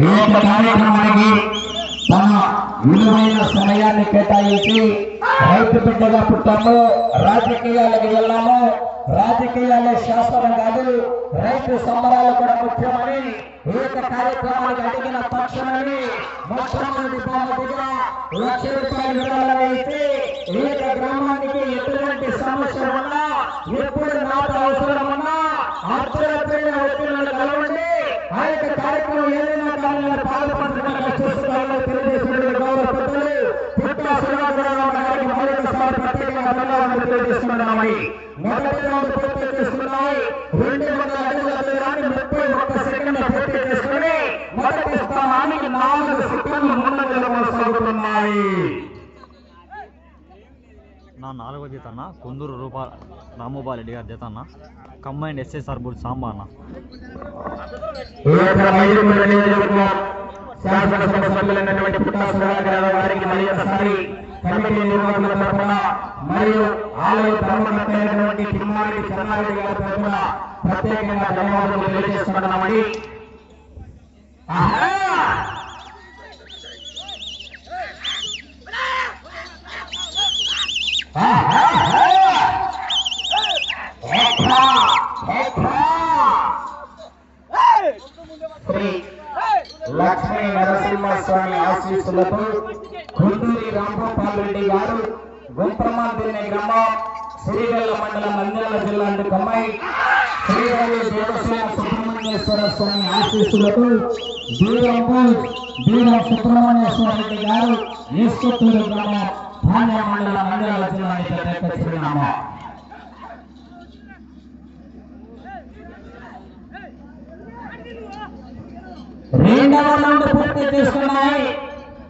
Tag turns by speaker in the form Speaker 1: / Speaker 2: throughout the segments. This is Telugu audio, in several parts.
Speaker 1: ఈ యొక్క కార్యక్రమానికి తన విలువైన సమయాన్ని కేటాయించి రైతు బిడ్డగా పుట్టాము. రాజకీయాలకు వెళ్ళాము. రాజకీయాలే శాస్త్రం కాదు రైతు సంబరాలు కూడా ముఖ్యమని ఈ యొక్క కార్యక్రమానికి అడిగిన తక్షణమే మొట్టమొదటి బహుమతిగా లక్ష రూపాయలు విడుదల ఇచ్చి ఈ యొక్క గ్రామానికి ఎటువంటి సమస్య ఉన్నా ఎప్పుడు నాకు అవసరం ఉన్నా అర్చన వచ్చిన కలవండి. ఆ యొక్క కార్యక్రమం ఏదైనా కానీ పాల్పంచకుండా చూసుకోవాలని తెలియజేసిన గౌరవ పెద్దలు పుట్టా శ్రీనివాసరావు గారికి మరొకసారి ప్రత్యేకంగా ధన్యవాదాలు తెలియజేస్తున్నామని. మొదటి రౌండ్ పూర్తి చేసుకున్నాయి. రెండు వందల అడుగుల దూరాన్ని ముప్పై ఒక్క పూర్తి చేసుకుని మొదటి స్థానానికి నాలుగు సెకండ్లు ముందంజలో కొనసాగుతున్నాయి.
Speaker 2: నాలుగో జత అన్న కొందూరు రూపా రామోబా రెడ్డి గారి జత అన్న కంబైండ్ ఎస్ఎస్ఆర్ బుల్ సాంబా అన్న.
Speaker 1: శాసనసభ సభ్యులైనటువంటి పుట్టా సుధాకర్ గారికి మరి ఒకసారి కమిటీ నిర్వాహకుల తరఫున మరియు ఆలయ తిమ్మారెడ్డి చెన్నారెడ్డి గారి తరఫున ప్రత్యేకంగా ధన్యవాదాలు తెలియజేసుకుంటున్నామని ఆహా! ఆహా! ఎక్కా! ఎక్కా! శ్రీ లక్ష్మీ నరసింహస్వామి ఆశీస్సులతో గుంటూరి రాంగోపాల్ రెడ్డి గారు గుంప్రమాదిని గ్రామం శ్రీగల్ల మండలం నంద్యాల జిల్లా కమ్మాయి శ్రీహరి దేవసేన సుబ్రహ్మణ్యేశ్వర స్వామి ఆశీస్సులతో బీరంపు బీరం సుబ్రహ్మణ్యేశ్వర రెడ్డి గారు ఈశ్వత్తూరు గ్రామం ధాన్య మండలం నంద్యాల జిల్లా చిరునామా రెండవ రౌండ్ పూర్తి చేసుకున్నాయి.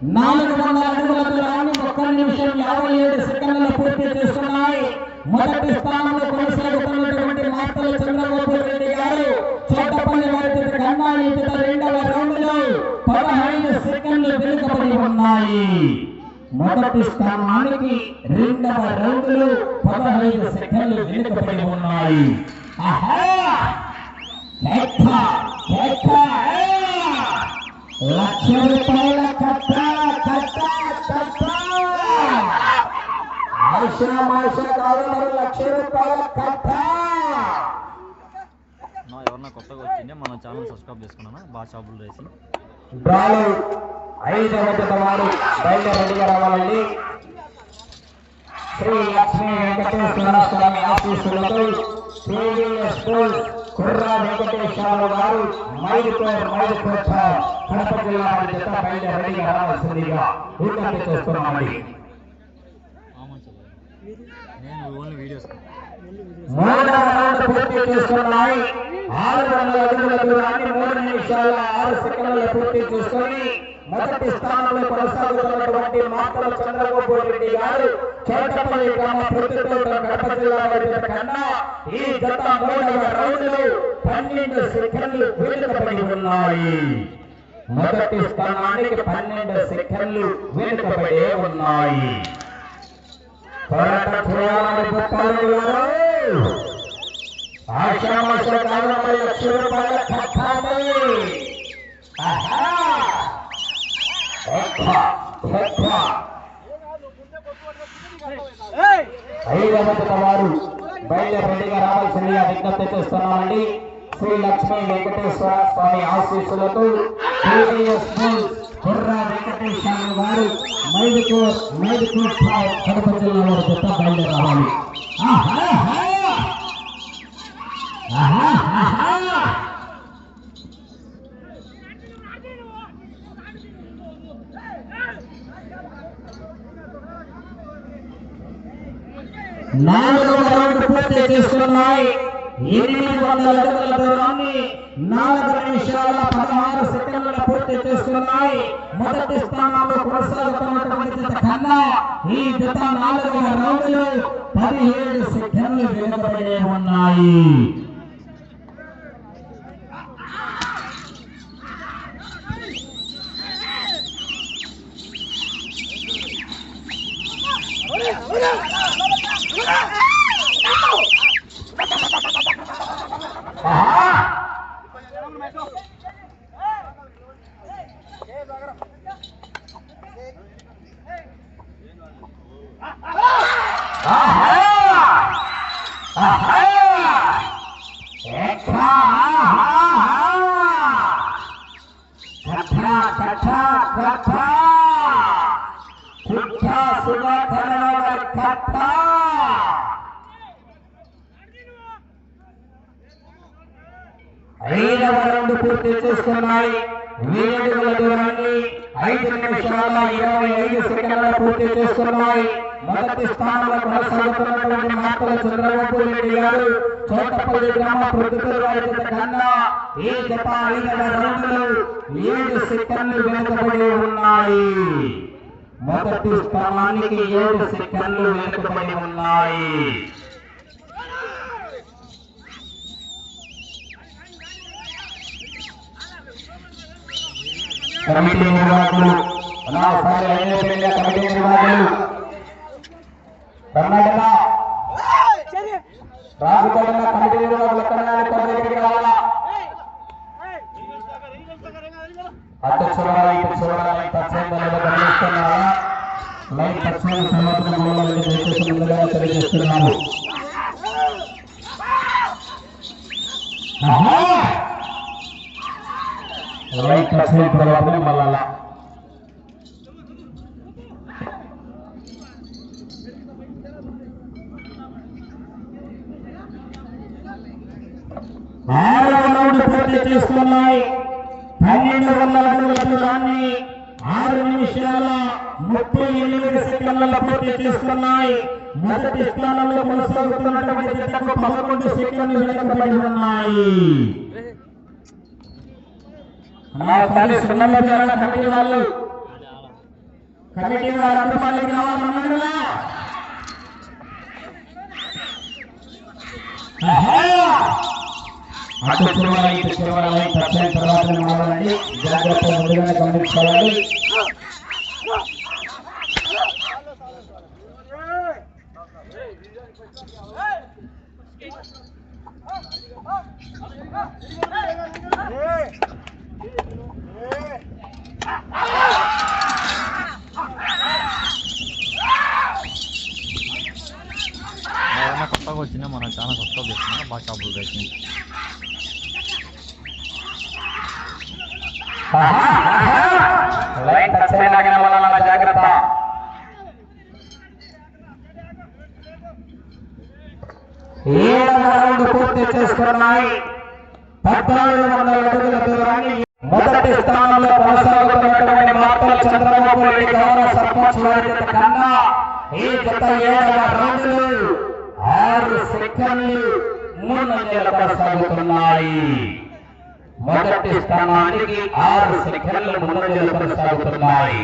Speaker 1: నాలుగు వందల అడుగుల దూరాన్ని ఒక్క నిమిషం యాభై ఏడు సెకండ్ల పూర్తి చేస్తున్నాయి. మొదటి స్థానంలో కొనసాగుతున్నటువంటి మాతల చంద్రబాబు రెడ్డి గారు చోటపల్లి వారి కన్నా రెండవ రౌండ్లో పదహైదు సెకండ్లు వెనుకబడి ఉన్నాయి. మొదటి స్థానానికి రెండవ రౌండ్లో పదహైదు సెకండ్లు వెనుకబడి ఉన్నాయి. ఆహా! లక్ష రూపాయల కట్ట కట్ట కట్ట కాదు మరి లక్ష రూపాయల కట్ట
Speaker 2: ఎవరన్నా కొత్తగా వచ్చిందే మన ఛానల్ సబ్స్క్రైబ్ చేసుకున్నాను? బాగా షాపులు రేసి.
Speaker 1: డ్రాలు ఐదవ వారు రావాలండి. శ్రీ లక్ష్మీ వెంకటేశ్వర స్వామి ఆశీస్సులతో కుర్రా వెంకటేశ్వర గారు మైదుకోర్ మైదుకోట కడప జిల్లా వారి జత బయలుదేరడిగా రావాల్సిందిగా విజ్ఞప్తి చేస్తున్నామండి. మూడవ రౌండ్ పూర్తి చేస్తున్నాయి. ఆరు వందల అడుగుల దూరాన్ని మూడు నిమిషాల ఆరు సెకండ్ల పూర్తి చేసుకొని మొదటి స్థానంలో కొనసాగుతున్నటువంటి మాటల చంద్రబాబు రెడ్డి గారు చోటపల్లి గ్రామ ప్రతితోట కడప జిల్లా వారి కన్నా ఈ గత మూడవ రౌండ్లు పన్నెండు సెకండ్లు వెనుకబడి ఉన్నాయి. మొదటి స్థానానికి పన్నెండు సెకండ్లు వెనుకబడే ఉన్నాయి. పోరాటం చేయాలని గొప్పలు గారు. ఆశ్రమాశ కాలంలో లక్ష రూపాయల కట్టాలి ఆహా! ఎక్కువ, వారు బయలుదేరిగా రావాల్సిందిగా విజ్ఞప్తి చేస్తున్నామండి శ్రీ లక్ష్మీ వెంకటేశ్వర స్వామి ఆశీస్సులతో కుర్రా వెంకటేశ్వర గారు మైదుకూర్ మైదుకూర్ కడప జిల్లా వారి ఆహా! ఆహా! నాలుగు వందల రౌండ్ పూర్తి చేస్తున్నాయి ఎనిమిది వందల అడుగుల దూరాన్ని నాలుగు నిమిషాల పదహారు సెకండ్ల పూర్తి చేస్తున్నాయి మొదటి స్థానంలో కొనసాగుతున్నటువంటి జత కన్నా ఈ జత నాలుగు రౌండ్ పదిహేడు సెకండ్లు వెనుకబడే ఉన్నాయి. Yeah. ఆహా! చేసుకున్నాయి దూరాన్ని ఐదు నిమిషాల ఇరవై ఐదు సెకండ్ల పూర్తి చేసుకున్నాయి మొదటి స్థానంలో కొనసాగుతున్నటువంటి మాటల చంద్రబాబు రెడ్డి గారు చోటపల్లి గ్రామ ప్రొద్దుటూరు వారి కన్నా ఈ జత ఐదవ రౌండ్లు ఏడు సెకండ్లు వెనుకబడి ఉన్నాయి. మొదటి స్థానానికి ఏడు సెకండ్లు వెనుకబడి ఉన్నాయి. కమిటీ నిర్వాహకులు అనాసారి అయిన కమిటీ నిర్వాహకులు కర్ణాటక రాజకీయ కమిటీ నిర్వాహకులు కర్ణాటక కమిటీకి రావాలా? అటు చూడాలి ఇటు గమనిస్తున్నారా లైన్ దయచేసి తెలియజేస్తున్నాము ఆహా! లైట్ వచ్చిన తర్వాతనే మళ్ళా ఆరు రౌండ్ పూర్తి చేసుకున్నాయి పన్నెండు వందల అడుగుల దూరాన్ని ఆరు నిమిషాల ముప్పై ఎనిమిది సెకండ్ల పూర్తి చేసుకున్నాయి మొదటి స్థానంలో కొనసాగుతున్నటువంటి జతకు పదకొండు సెకండ్లు వెనుకబడి ఉన్నాయి. నా తల్లి సున్నమ్మ పిల్లల కమిటీ వాళ్ళు కమిటీ వారు అందుబాటులోకి రావాలన్నారుగా అటు చూడాలి ఇటు చూడాలి పచ్చని తర్వాత మాడాలండి జాగ్రత్త ముందుగానే గమనించాలి
Speaker 2: ఎవరైనా కొత్తగా వచ్చినా మనం చాలా కొత్తగా చేసుకున్నా బాగా షాపులు రేసింగ్
Speaker 1: లైన్ టచ్ అయినాకనే వల్ల జాగ్రత్త. ఏడు రౌండ్ పూర్తి చేసుకున్నాయి. పద్నాలుగు వందల అడుగుల దూరాన్ని మొదటి స్థానంలో కొనసాగుతున్నటువంటి మాటల చంద్రబాబు రెడ్డి గౌరవ సర్పంచ్ బాధ్యత కన్నా ఈ గత ఏడవ రౌండ్లు ఆరు సెకండ్లు ముందంజలు కొనసాగుతున్నాయి. మొదటి స్థానానికి ఆరు సెకండ్లు ముందంజలు కొనసాగుతున్నాయి.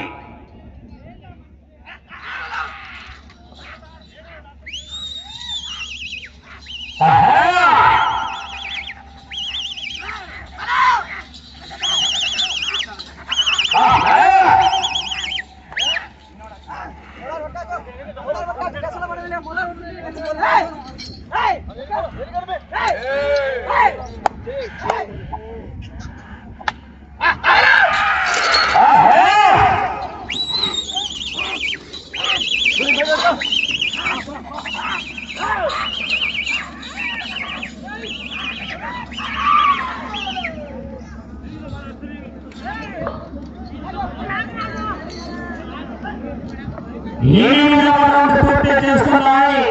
Speaker 1: ఎనిమిదవ రౌండ్ పూర్తి చేసుకున్నాయి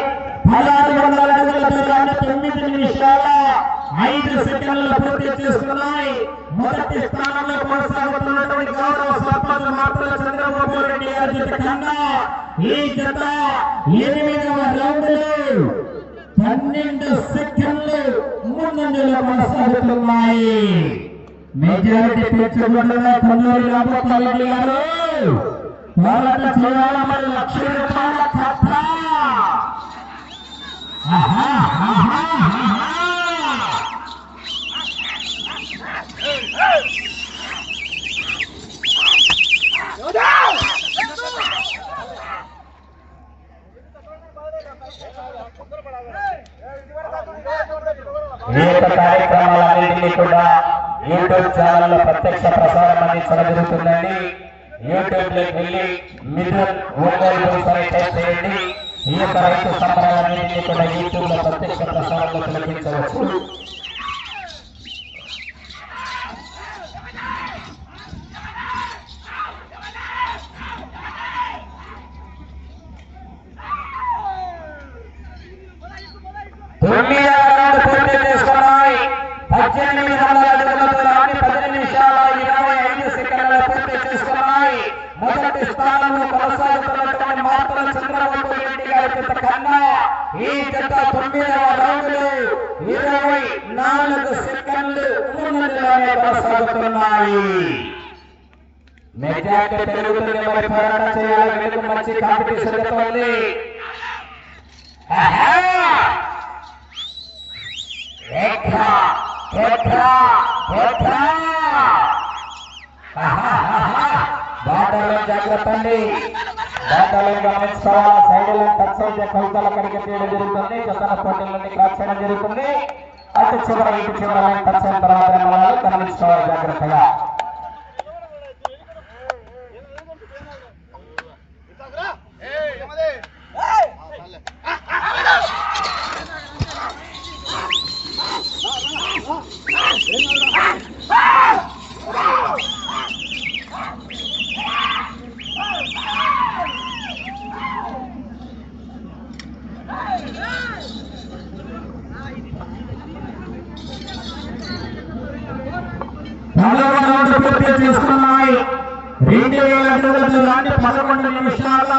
Speaker 1: పదహారు వందల అడుగుల దూరాన్ని తొమ్మిది నిమిషాల ఐదు సెకండ్లు పూర్తి చేసుకున్నాయి మొదటి స్థానంలో కొనసాగుతున్నటువంటి గౌరవ సర్పంచ్ మాత్రం చంద్రబాబు రెడ్డి గారి జత కన్నా ఈ జత ఎనిమిదవ రౌండ్ పన్నెండు సెకండ్లు ముందంజలో కొనసాగుతున్నాయి. మెజారిటీ పెంచుకుంటున్న కొన్నూరు రామోత్సవ గారు. పోరాట చేయాల మరి లక్ష రూపాయల కథ ఈ యొక్క కార్యక్రమాలన్నింటినీ కూడా యూట్యూబ్ ఛానల్లో ప్రత్యక్ష ప్రసారం అందించడం జరుగుతుందండి. యూట్యూబ్లోకి వెళ్ళి మిథున్ ఒంగోలు బుల్స్ టైప్ చేయండి. ఈ యొక్క రైతు సంబరాలన్నింటినీ కూడా యూట్యూబ్లో ప్రత్యక్ష ప్రసారంలో తిలకించవచ్చు తొమ్మిది రౌండ్ పూర్తి చేసుకున్నాయి పద్దెనిమిది వందల అడుగులతో రాని పది నిమిషాల ఇరవై ఐదు సెకండ్ల పూర్తి చేసుకున్నాయి మొదటి స్థానంలో కొనసాగుతున్నటువంటి మాత్రం చంద్రబాబు రెడ్డి గారి జత కన్నా ఈ జత తొమ్మిదవ రౌండ్లు ఇరవై నాలుగు సెకండ్లు ముందంజలోనే కొనసాగుతున్నాయి మెజార్టీ పెరుగుతుంది మరి పోరాటం చేయాలి. వెనుక మంచి కాంపిటీషన్ జాగ్రత్త అండి. బాటలో గమనించుకోవాలి సైడ్ టచ్ అయితే కవితల కడిగి తీయడం జరుగుతుంది. పోటీలన్నీ క్రాస్ చేయడం జరుగుతుంది. అటు చివర ఇటు చివర టచ్ అయిన తర్వాత గమనించుకోవాలి జాగ్రత్తగా పదకొండు రౌండ్లు పూర్తి చేసుకున్నాయి రెండు వేల అడుగుల దూరాన్ని పదకొండు నిమిషాల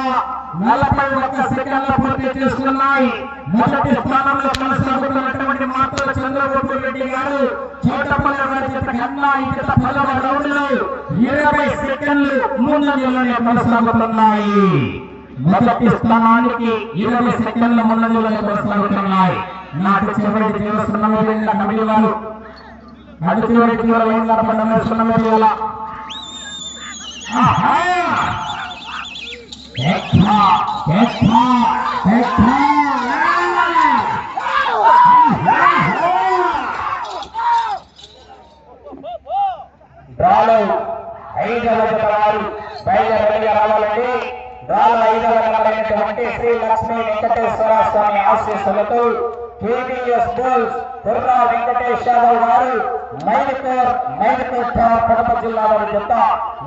Speaker 1: నలభై ఒక్క సెకండ్ల పూర్తి చేసుకున్నాయి మొదటి స్థానంలో కొనసాగుతున్నటువంటి మాత్రం చంద్రబాబు రెడ్డి గారు చోటపల్లి రాజ్యత కన్నా పదవ రౌండ్లు ఇరవై సెకండ్లు ముందంజలోనే కొనసాగుతున్నాయి. మొదటి స్థానానికి ఇరవై సెకండ్ల ముందంజలోనే కొనసాగుతున్నాయి. నాటి చివరి దేవస్థానంలో వెళ్ళిన కమిటీ వారు అటు చివరి చివరి లైన్ నడపడం డ్రాలో ఐదవ జత వారు బయలుదేరి రావాలండి. డ్రాలో ఐదవ నెంబరైనటువంటి శ్రీ లక్ష్మీ వెంకటేశ్వర స్వామి ఆశీస్సులతో కేవీఎస్ బోల్స్ కుర్రా వెంకటేష్ యాదవ్ గారు మైలుకూర్ మైలుకూర్ కడప జిల్లా వారి చెత్త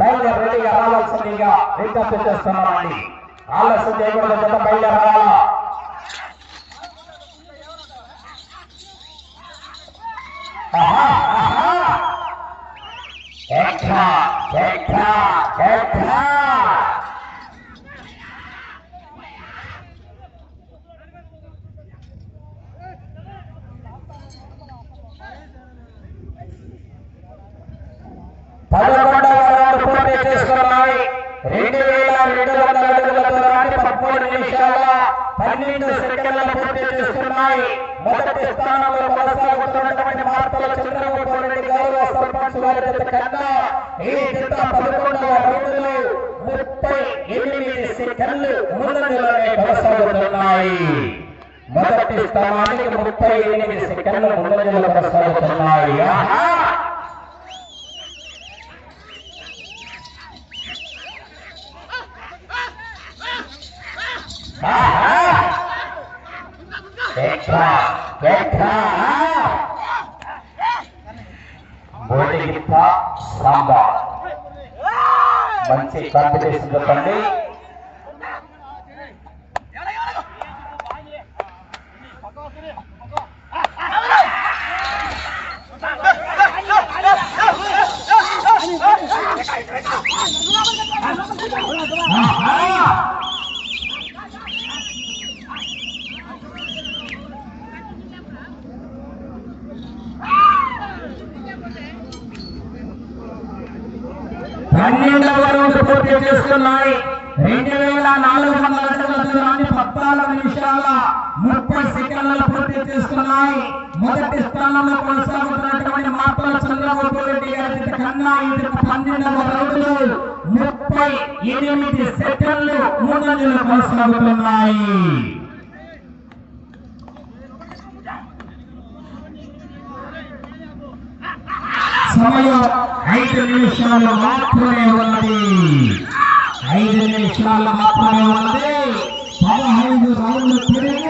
Speaker 1: బయలుదేరి రావాల్సిందిగా విజ్ఞప్తి చేస్తున్నామండి. ఆలస్యం చేయకూడదు జత బయలుదేరి రావాలా ఆహా, ఆహా. రెండు వేల రెండు వందల అడుగుల దూరాన్ని పదమూడు నిమిషాల పన్నెండు సెకండ్ల పూర్తి చేసుకున్నాయి. మొదటి స్థానంలో కొనసాగుతున్నటువంటి మార్తల చంద్రబాబు వారి జత కన్నా ఈ జత పదకొండవ రౌండ్లు ముప్పై ఎనిమిది సెకండ్లు ముందంజలోనే కొనసాగుతున్నాయి మొదటి స్థానానికి ముప్పై ఎనిమిది సెకండ్లు ముందంజలో కొనసాగుతున్నాయి ఆహా! బోటిగిత్త సాంబార్. మంచి కాంపిటీషన్ చెప్పండి పన్నెండవ రౌండ్ పూర్తి చేసుకున్నాయి రెండు వేల నాలుగు వందల అడుగుల దూరాన్ని పద్నాలుగు నిమిషాల ముప్పై సెకండ్ల మొదటి స్థానంలో కొనసాగుతున్నటువంటి మాపల చంద్రబాబు రెడ్డి గారి కన్నా ఇది పన్నెండవ రౌండ్లు ముప్పై ఎనిమిది సెకండ్లు ముందంజలో కొనసాగుతున్నాయి. సమయం ఐదు నిమిషాలు మాత్రమే ఉన్నది. ఐదు నిమిషాలు మాత్రమే ఉన్నది. పదహైదు రౌండ్లు తిరిగి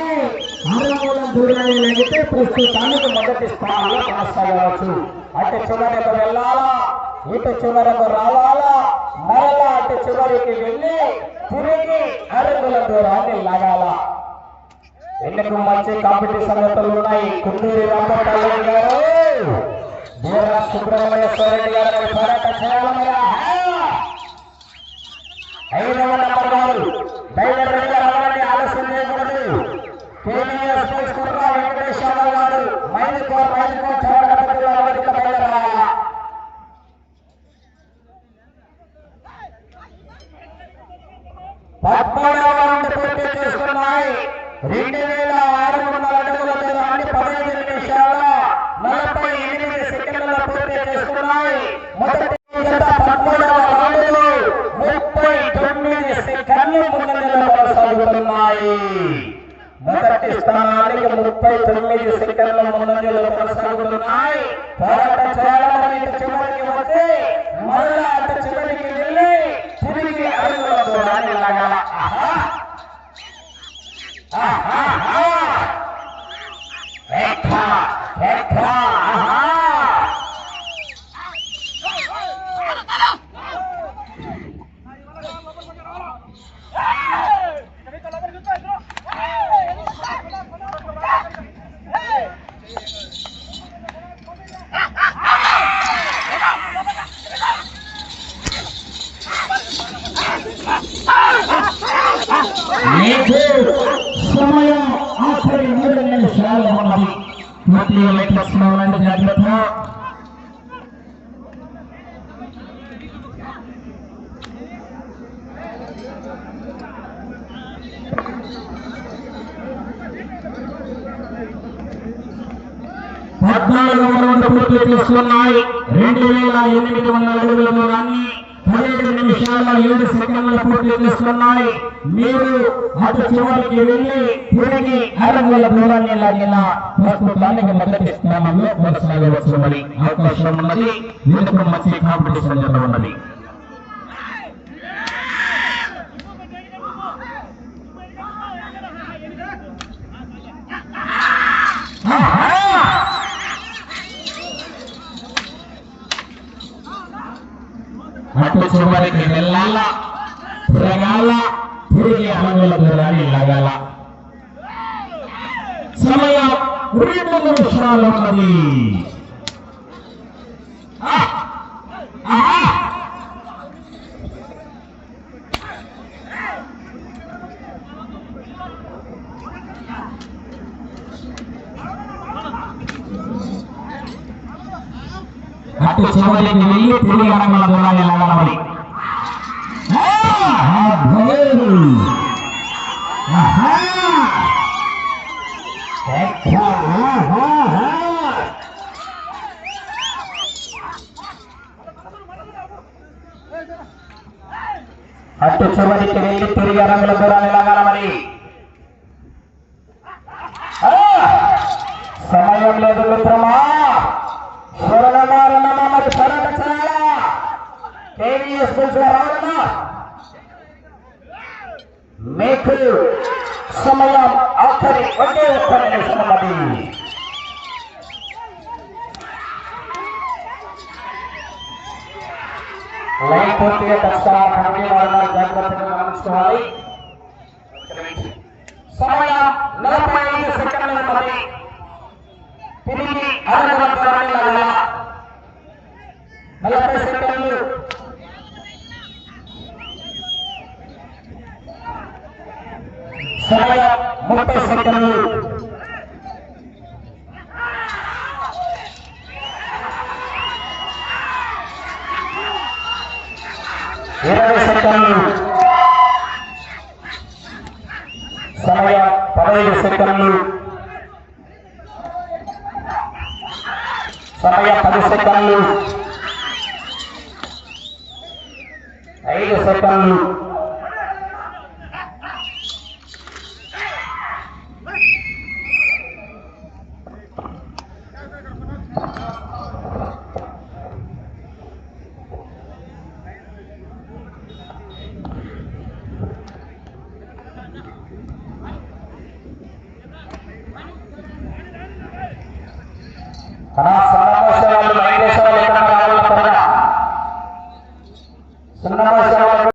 Speaker 1: అరవై దూరాన్ని ప్రస్తుతానికి మొదటి స్థానంలో కొనసాగవచ్చు అటు చివరకు వెళ్ళాలా? ఇటు చివరకు రావాలా? మరలా అటు చివరికి వెళ్ళి తిరిగి అరుగుల దూరాన్ని లాగాలా. ఎందుకు మంచి కాంపిటీషన్ జతలు ఉన్నాయి? కుందూరి రామపల్లి గారు. బీరా సుబ్రహ్మణ్యేశ్వర రెడ్డి గారు పోరాట చేయాలన్నరా ఐదవ నెంబర్ గారు బయలుదేరి రావాలని ఆలస్యం చేయకూడదు. కేవీఎస్ స్పోర్ట్స్ కుర్రా వెంకటేశ్వర గారు మైలుకో మైలుకో చౌడగపతిలో పద్మూడవ రౌండ్ పూర్తి చేసుకున్నాయి. రెండు వేల ఆరు వందల అడుగుల దూరాన్ని పదహైదు నిమిషాల నలభై ఎనిమిది సెకండ్ల పూర్తి చేసుకున్నాయి మొదటి జత పద్మూడవ రౌండ్లో ముప్పై తొమ్మిది సెకండ్లు ముందంజలో కొనసాగుతున్నాయి మొదటి స్థానానికి ముప్పై తొమ్మిది సెకండ్ల ముందంజలో కొనసాగుతున్నాయి పోరాటం చేయాలని ఇటు చివరికి వస్తే మరలా అటు చివరికి వెళ్ళి తిరిగి అడుగుల దూరాన్ని లాగాల ఆహా ఆహా ఎక్కా ఎక్కా ఆహా మీకు సమయం ఆఖరి మూడు నిమిషాలు ఉన్నది పూర్తిగా లెక్కలో ఉండండి జాగ్రత్త పద్నాలుగు వందల పూర్తి తీసుకున్నాయి. రెండు వేల ఎనిమిది వందల అడుగుల దూరాన్ని పదిహేడు నిమిషాల ఏడు సెకండ్ల పూర్తి తీసుకున్నాయి. మీరు అటు చివరికి వెళ్ళి తిరిగి అడుగుల దూరాన్ని లాగిన ప్రస్తుతానికి మొదటి స్థానంలో కొనసాగవచ్చు మరి అవకాశం ఉన్నది. ఎందుకు మంచి కాంపిటీషన్ జరుగుతూ ఉన్నది అటు చివరికి వెళ్ళాల తిరగాల తిరిగి అడుగుల దూరాన్ని లాగాల సమయం రెండు నిమిషాలు ఉన్నది ఆ! చివరికి వెళ్ళి తిరిగి అడుగుల దూరాన్ని లాగాలి అటు చివరికి వెళ్ళి తిరిగి అడుగుల దూరాన్ని లాగాల మరి సమయం లేదు మిత్రమా స్వరణమారణ మరి పోరాట చేయాలా కేవీఎస్ రావాలన్నా మీకు సమయం ఆఖరి ఒకే ఒక్క నిమిషం ఉన్నది లైన్ పూర్తిగా కష్టాలు కమిటీ వాళ్ళ జాగ్రత్తగా గమనించుకోవాలి సమయం నలభై ఐదు సెకండ్ల ఉన్నది తిరిగి అరవై దూరాన్ని లాగాలా నలభై సెకండ్లు సమయం ముప్పై సెకండ్లు ఇరవై సెకండ్లు సమయ పదహైదు సెకండ్లు సమయ పది సెకండ్లు ఐదు సెకండ్లు